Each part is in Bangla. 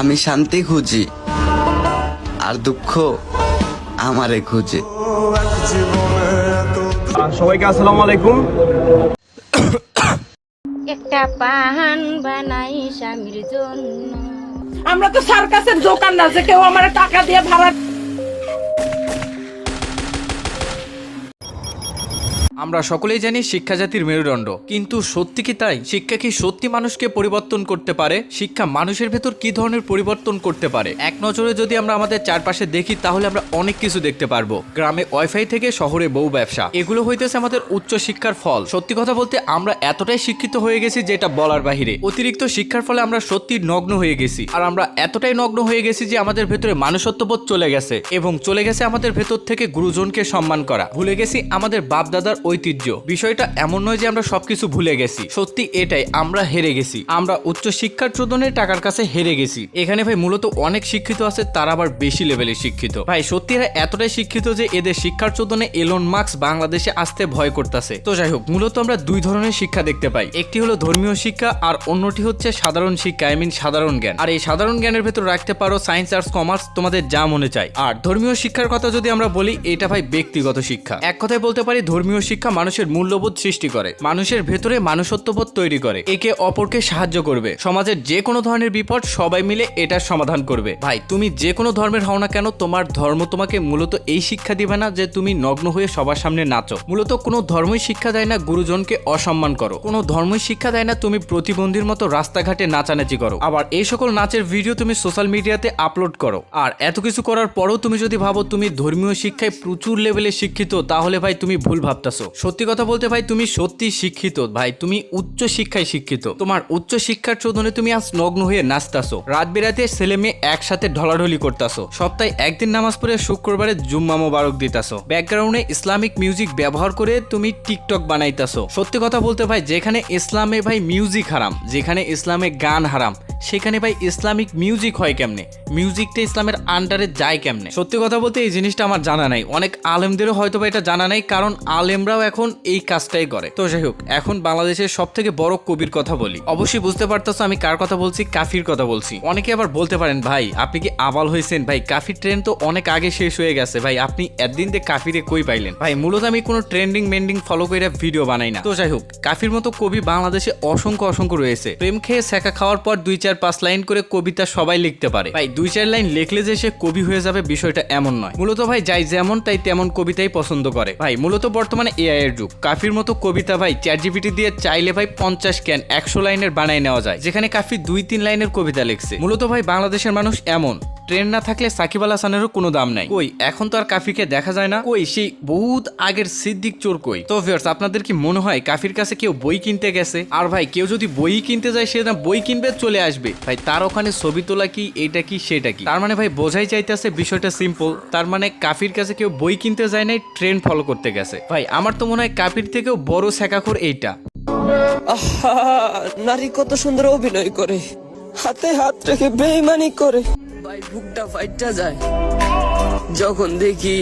আমি শান্তি খুঁজি আর দুঃখ আমারে খুঁজে। সবাইকে আসসালামু আলাইকুম। একটা পাহান বানাই স্বামীর জন্য। আমরা তো সার্কাসের দোকান না যে কেউ আমার টাকা দিয়ে ভাড়া আমরা সকলেই জানি শিক্ষা জাতির মেরুদণ্ড। কিন্তু সত্যি কি তাই? শিক্ষা কি সত্যি মানুষকে পরিবর্তন করতে পারে? শিক্ষা মানুষের ভেতর কি ধরনের পরিবর্তন করতে পারে? এক নজরে যদি আমরা আমাদের চারপাশে দেখি, তাহলে আমরা অনেক কিছু দেখতে পারব। গ্রামে ওয়াইফাই থেকে শহরে বউ ব্যবসা। এগুলো হইতেছে আমাদের উচ্চ শিক্ষার ফল। সত্যি কথা বলতে, আমরা এতটাই শিক্ষিত হয়ে গেছি যেটা বলার বাহিরে। অতিরিক্ত শিক্ষার ফলে আমরা সত্যি নগ্ন হয়ে গেছি। আর আমরা এতটাই নগ্ন হয়ে গেছি যে আমাদের ভেতরে মানুষত্ববোধ চলে গেছে এবং চলে গেছে আমাদের ভেতর থেকে গুরুজনকে সম্মান করা। ভুলে গেছি আমাদের বাপ দাদার ঐতিহ্য। বিষয়টা এমন নয় যে আমরা সবকিছু ভুলে গেছি। সত্যি এটাই, আমরা হেরে গেছি। আমরা উচ্চ শিক্ষার চোদনে টাকার কাছে হেরে গেছি। এখানে ভাই মূলত অনেক শিক্ষিত আছে, তারা আবার বেশি লেভেলের শিক্ষিত। ভাই, সত্যি এরা এতটাই শিক্ষিত যে এদের শিক্ষার চোদনে এলন মার্কস বাংলাদেশে আসতে ভয় করতেছে। তো যাই হোক, মূলত আমরা দুই ধরনের শিক্ষা দেখতে পাই। একটি হলো ধর্মীয় শিক্ষা আর অন্যটি হচ্ছে সাধারণ শিক্ষা আই মিন সাধারণ জ্ঞান। আর এই সাধারণ জ্ঞানের ভেতর রাখতে পারো সায়েন্স আর্টস কমার্স তোমাদের যা মনে চায়। আর ধর্মীয় শিক্ষার কথা যদি আমরা বলি, এটা ভাই ব্যক্তিগত শিক্ষা। এক কথায় বলতে পারি, ধর্মীয় শিক্ষা মানুষের মূল্যবোধ সৃষ্টি করে। মানুষের ভেতরে মানুষত্ববোধ তৈরি করে। একে অপরকে সাহায্য করবে। সমাজের যে কোনো ধরনের বিপদ সবাই মিলে এটার সমাধান করবে। ভাই, তুমি যে কোনো ধর্মের হও না কেন, তোমার ধর্ম তোমাকে মূলত এই শিক্ষা দিবে না যে তুমি নগ্ন হয়ে সবার সামনে নাচো। মূলত কোনো ধর্মই শিক্ষা দেয় না গুরুজনকে অসম্মান করো। কোনো ধর্মই শিক্ষা দেয় না তুমি প্রতিবন্ধীর মতো রাস্তাঘাটে নাচানাচি করো। আবার এই সকল নাচের ভিডিও তুমি সোশ্যাল মিডিয়াতে আপলোড করো। আর এত কিছু করার পরেও তুমি যদি ভাবো তুমি ধর্মীয় শিক্ষায় প্রচুর লেভেলে শিক্ষিত, তাহলে ভাই তুমি ভুল ভাবতাছো। সত্যি কথা বলতে ভাই, তুমি সত্যি শিক্ষিত। ভাই, তুমি উচ্চ শিক্ষায় শিক্ষিত। তোমার উচ্চ শিক্ষার চোদনে তুমি আজ নগ্ন হয়ে নাচতাছো। রাত বেরাতে ছেলে মেয়ে একসাথে ঢলাঢলি করতাছো। সপ্তাহে একদিন নামাজ পড়ে শুক্রবারে জুম্মা মোবারক দিতাছো। ব্যাকগ্রাউন্ডে ইসলামিক মিউজিক ব্যবহার করে তুমি টিকটক বানাইতাছো। সত্যি কথা বলতে ভাই, যেখানে ইসলামে ভাই, মিউজিক হারাম। যেখানে ইসলামে গান হারাম। সেখানে ভাই ইসলামিক মিউজিক হয় কেমনে? মিউজিকটা ইসলামের আন্ডারে যায় কেমনে? সত্যি কথা বলতে এই জিনিসটা আমার জানা নাই। অনেক আলেমদেরও হয়তো বা এটা জানা নাই, কারণ আলেমরাও এখন এই কাজটাই করে। তো যাই হোক, এখন বাংলাদেশের সব থেকে বড় কবির কথা বলি। অবশ্যই বুঝতে পারতেছো, আমি কার কথা বলছি? কাফির কথা বলছি। অনেকে আবার বলতে পারেন, ভাই, আপনি কি আবাল হয়েছেন ভাই, কাফির ট্রেন তো অনেক আগে শেষ হয়ে গেছে। ভাই, আপনি একদিন দিয়ে কাফিরে কই পাইলেন? ভাই, মূলত আমি কোনো ট্রেন্ডিং মেন্ডিং ফলো করে ভিডিও বানাই না। তো যাই হোক, কাফির মতো কবি বাংলাদেশে অসংখ্য অসংখ্য রয়েছে। প্রেম খেয়ে শেখা খাওয়ার পর দুই চার পাঁচ লাইন করে কবিতা সবাই লিখতে পারে। ভাই, দুই চার লাইন লিখলে যে সে কবি হয়ে যাবে বিষয়টা এমন নয়। মূলত ভাই, যাই যেমন, তাই তেমন কবিতাই পছন্দ করে। ভাই, মূলত বর্তমানে এআই এর যুগ। কাফির মতো কবিতা ভাই চ্যাট জিপিটি দিয়ে চাইলে ভাই পঞ্চাশ ক্যান একশো লাইনের বানায় নেওয়া যায়, যেখানে কাফি দুই তিন লাইনের কবিতা লিখছে। মূলত ভাই, বাংলাদেশের মানুষ এমন। ট্রেন না থাকলে সাকিব আল হাসানেরও কোনো দাম নাই। কই? এখন তো আর কাফিকে দেখা যায় না? কই? সেই বহুত আগের সিদ্দিক চোর কই? তো ভিউয়ার্স আপনাদের কি মনে হয় কাফির কাছে কেউ বই কিনতে গেছে? আর ভাই কেউ যদি বই কিনতে যায় সে না বই কিনবে চলে আসবে। ভাই তার ওখানে ছবি তোলা কি এটা কি সেটা কি? তার মানে ভাই বোঝাই চাইতেছে বিষয়টা সিম্পল তার মানে কাফির কাছে কেউ বই কিনতে যায় নাই ট্রেন ফলো করতে গেছে। ভাই আমার তো মনে হয় কাফির থেকেও বড় শেখাখোর এইটা। আহা নারী কত সুন্দর অভিনয় করে। হাতে হাত রেখে বেইমানি করে। ভাই বুকটা ফাইটটা যায়। যখন দেখি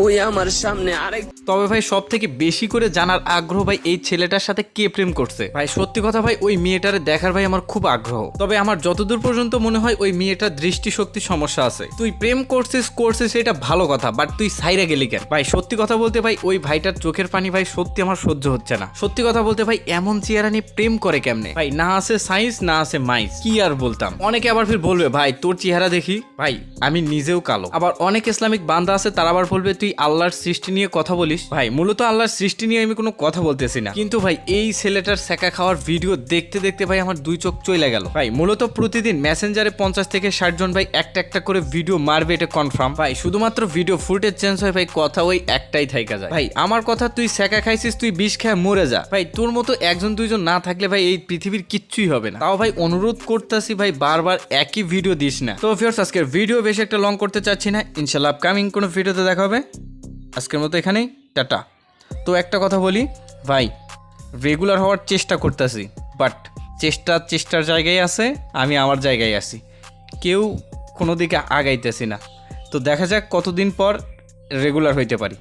ওই আমার সামনে আরেক তবে ভাই সব থেকে বেশি করে জানার আগ্রহ ভাই এই ছেলেটার সাথে কে প্রেম করছে? ভাই, সত্যি কথা ভাই, ওই মেয়েটারে দেখার ভাই আমার খুব আগ্রহ। তবে আমার যতদূর পর্যন্ত মনে হয় ওই মেয়েটার দৃষ্টিশক্তি সমস্যা আছে। তুই প্রেম করছিস করছিস, এটা ভালো কথা বাট তুই সাইরা গেলি কেন? ভাই, সত্যি কথা বলতে ভাই, ওই ভাইটার চোখের পানি ভাই সত্যি আমার সহ্য হচ্ছে না। সত্যি কথা বলতে ভাই, এমন চেহারা নিয়ে প্রেম করে কেমনে? ভাই, না আছে সায়েন্স না আছে মাইস কি আর বলতাম? অনেকে আবার ফির বলবে, ভাই, তোর চেহারা দেখি? ভাই, আমি নিজেও কালো। আবার অনেক ইসলামিক বান্দা আছে, তারা আবার বলবে তুই আল্লাহর সৃষ্টি নিয়ে কথা বলিস? ভাই, মূলত আল্লাহর সৃষ্টি নিয়ে আমি কোনো কথা বলতেছি না। কিন্তু ভাই, এই ছেলেটার সেকা খাওয়ার ভিডিও দেখতে দেখতে ভাই আমার দুই চোখ চলে গেল। ভাই, মূলত প্রতিদিন মেসেঞ্জারে পঞ্চাশ থেকে ষাট জন ভাই একটা একটা করে ভিডিও মারবে, এটা কনফার্ম ভাই, শুধুমাত্র ভিডিও ফুটেজ চেঞ্জ হয় ভাই, কথা ওই একটাই থাইকা যায়। ভাই, আমার কথা তুই সেকা খাইছিস, তুই বিষ খায় মরে যা। ভাই, তোর মতো একজন দুইজন না থাকলে ভাই এই পৃথিবীর কিচ্ছুই হবে না। তাও ভাই অনুরোধ করতেছি ভাই, বারবার একই ভিডিও দিস না। তো ফিয়ার্স আজকের ভিডিও বেশি একটা লং করতে চাচ্ছি না। ইনশাল্লাহ আপকামিং কোনো ভিডিওতে দেখা হবে। আজকের মতো এখানেই, টাটা। তো একটা কথা বলি, ভাই রেগুলার হওয়ার চেষ্টা করতেছি বাট চেষ্টা, চেষ্টার জায়গায় আছে, আমি আমার জায়গায় আছি। কেউ কোনো দিকে আগাইতেছি না। তো দেখা যাক কতদিন পর রেগুলার হইতে পারি।